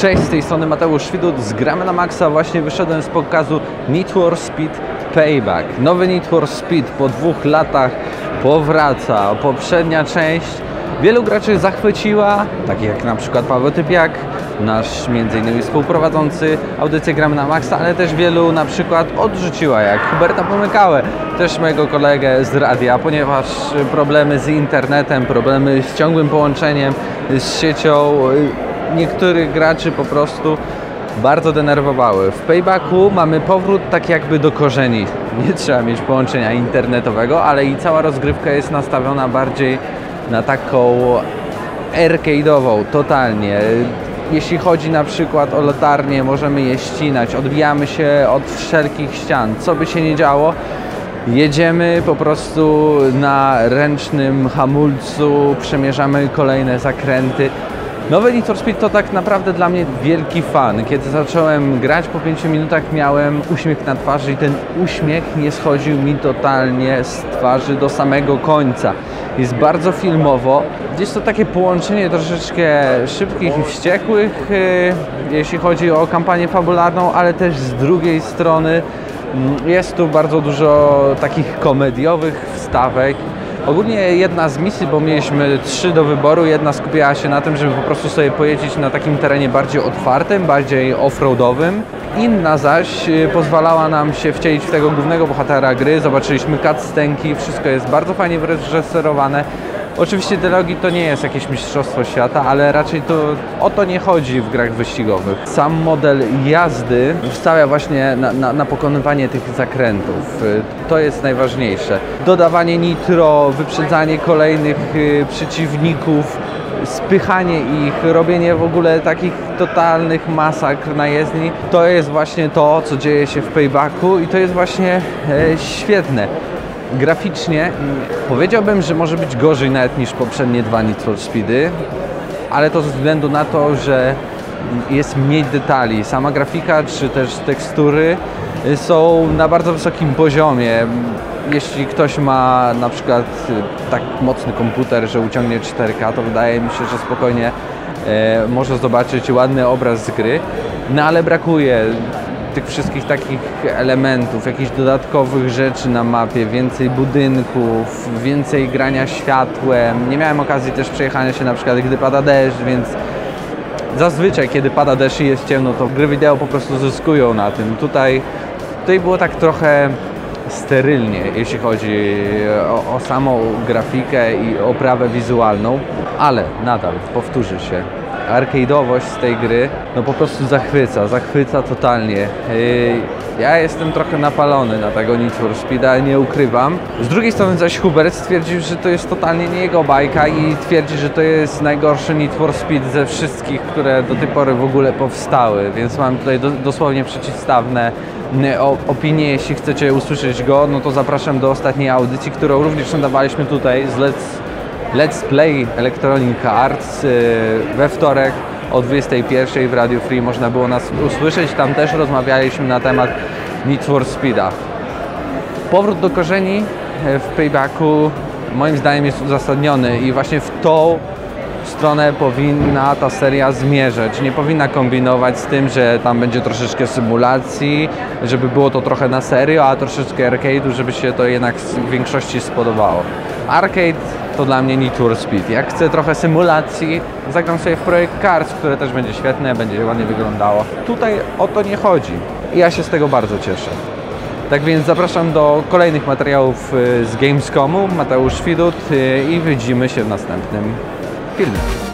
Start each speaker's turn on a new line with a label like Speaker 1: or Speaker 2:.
Speaker 1: Cześć, z tej strony Mateusz Widut, z Gramy na Maxa. Właśnie wyszedłem z pokazu Need for Speed Payback. Nowy Need for Speed po dwóch latach powraca. Poprzednia część wielu graczy zachwyciła, takich jak na przykład Paweł Typiak, nasz innymi współprowadzący audycję Gramy na Maxa, ale też wielu na przykład odrzuciła, jak Huberta Pomykałę, też mojego kolegę z radia, ponieważ problemy z internetem, problemy z ciągłym połączeniem, z siecią niektórych graczy po prostu bardzo denerwowały. W Paybacku mamy powrót tak jakby do korzeni. Nie trzeba mieć połączenia internetowego, ale i cała rozgrywka jest nastawiona bardziej na taką arcade'ową, totalnie. Jeśli chodzi na przykład o latarnię, możemy je ścinać, odbijamy się od wszelkich ścian, co by się nie działo. Jedziemy po prostu na ręcznym hamulcu, przemierzamy kolejne zakręty. Nowy Need for Speed to tak naprawdę dla mnie wielki fan. Kiedy zacząłem grać po 5 minutach miałem uśmiech na twarzy i ten uśmiech nie schodził mi totalnie z twarzy do samego końca. Jest bardzo filmowo. Jest to takie połączenie troszeczkę szybkich i wściekłych, yy, jeśli chodzi o kampanię fabularną, ale też z drugiej strony mm, jest tu bardzo dużo takich komediowych wstawek. Ogólnie jedna z misji, bo mieliśmy trzy do wyboru, jedna skupiała się na tym, żeby po prostu sobie pojeździć na takim terenie bardziej otwartym, bardziej offroadowym. Inna zaś y, pozwalała nam się wcielić w tego głównego bohatera gry, zobaczyliśmy cutscenki, wszystko jest bardzo fajnie wyreżyserowane. Oczywiście dialogi to nie jest jakieś mistrzostwo świata, ale raczej to o to nie chodzi w grach wyścigowych. Sam model jazdy stawia właśnie na, na, na pokonywanie tych zakrętów. To jest najważniejsze. Dodawanie nitro, wyprzedzanie kolejnych y, przeciwników, spychanie ich, robienie w ogóle takich totalnych masakr na jezdni, to jest właśnie to, co dzieje się w Paybacku i to jest właśnie e, świetne. Graficznie mm, powiedziałbym, że może być gorzej nawet niż poprzednie dwa Need for Speedy, ale to ze względu na to, że jest mniej detali. Sama grafika czy też tekstury y, są na bardzo wysokim poziomie. Jeśli ktoś ma na przykład y, tak mocny komputer, że uciągnie 4K, to wydaje mi się, że spokojnie e, może zobaczyć ładny obraz z gry. No ale brakuje tych wszystkich takich elementów, jakichś dodatkowych rzeczy na mapie, więcej budynków, więcej grania światłem. Nie miałem okazji też przejechania się na przykład gdy pada deszcz, więc zazwyczaj kiedy pada deszcz i jest ciemno, to gry wideo po prostu zyskują na tym. Tutaj, tutaj było tak trochę sterylnie, jeśli chodzi o, o samą grafikę i oprawę wizualną, ale nadal powtórzy się. Arcade'owość z tej gry no po prostu zachwyca, zachwyca totalnie. Ja jestem trochę napalony na tego Need for Speeda, nie ukrywam. Z drugiej strony zaś Hubert stwierdził, że to jest totalnie nie jego bajka i twierdzi, że to jest najgorszy Need for Speed ze wszystkich, które do tej pory w ogóle powstały, więc mam tutaj do, dosłownie przeciwstawne o, opinie. Jeśli chcecie usłyszeć go, no to zapraszam do ostatniej audycji, którą również nadawaliśmy tutaj z Let's, Let's Play Electronic Arts yy, we wtorek o 21 w Radio Free można było nas usłyszeć. Tam też rozmawialiśmy na temat Need for Speeda. Powrót do korzeni e, w Paybacku moim zdaniem jest uzasadniony i właśnie w tą stronę powinna ta seria zmierzać. Nie powinna kombinować z tym, że tam będzie troszeczkę symulacji, żeby było to trochę na serio, a troszeczkę arcade'u, żeby się to jednak w większości spodobało. Arcade to dla mnie Need for Speed. Jak chcę trochę symulacji, zagram sobie w projekt Cars, które też będzie świetne, będzie ładnie wyglądało. Tutaj o to nie chodzi i ja się z tego bardzo cieszę. Tak więc zapraszam do kolejnych materiałów y, z Gamescomu. Mateusz Widut y, i widzimy się w następnym filmie.